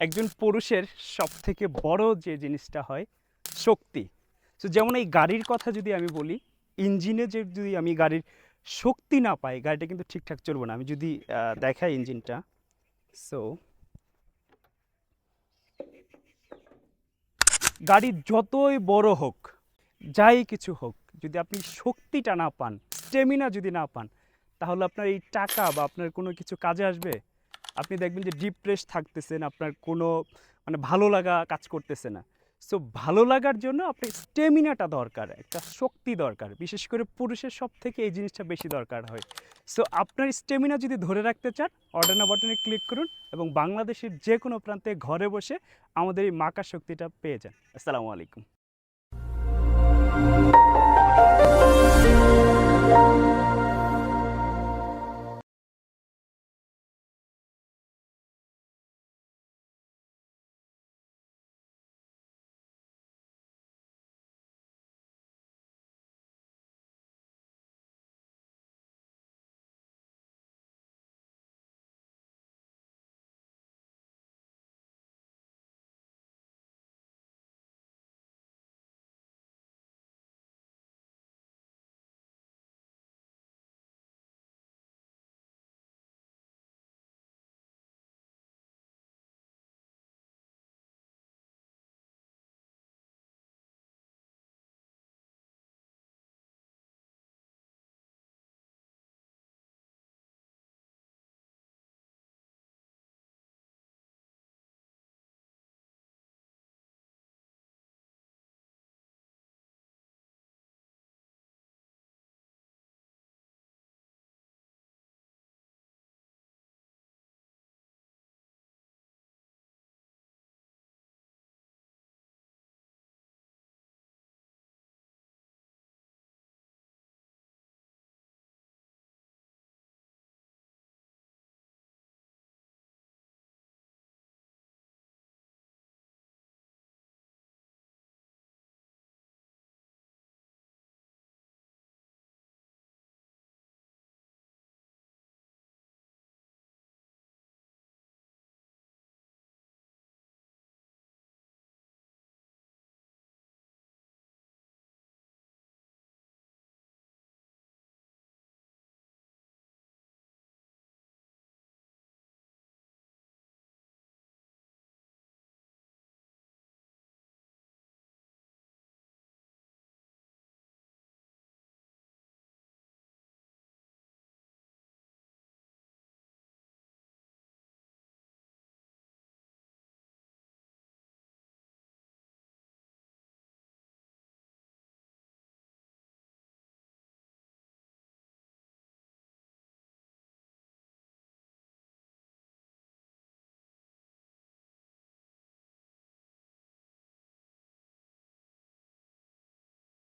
একজন পুরুষের সব থেকে বড় যে জিনিসটা হয় শক্তি। সো যেমন এই গাড়ির কথা যদি আমি বলি, ইঞ্জিনে যে যদি আমি গাড়ির শক্তি না পাই, গাড়িটা কিন্তু ঠিকঠাক চলবে না। আমি যদি দেখাই ইঞ্জিনটা। সো গাড়ি যতই বড় হোক, যাই কিছু হোক, যদি আপনি শক্তিটা না পান স্টেমিনা যদি না পান, তাহলে আপনার এই টাকা বা আপনার কোনো কিছু কাজে আসবে? আপনি দেখবেন যে ডিপ্রেস থাকতেছেন, আপনার কোনো মানে ভালো লাগা কাজ করতেছে না। সো ভালো লাগার জন্য আপনার স্টেমিনাটা দরকার, একটা শক্তি দরকার। বিশেষ করে পুরুষের সব থেকে এই জিনিসটা বেশি দরকার হয়। সো আপনার স্টেমিনা যদি ধরে রাখতে চান, অর্ডার না বাটনে ক্লিক করুন এবং বাংলাদেশের যে কোনো প্রান্তে ঘরে বসে আমাদের এই মাকা শক্তিটা পেয়ে যান। আসসালামু আলাইকুম।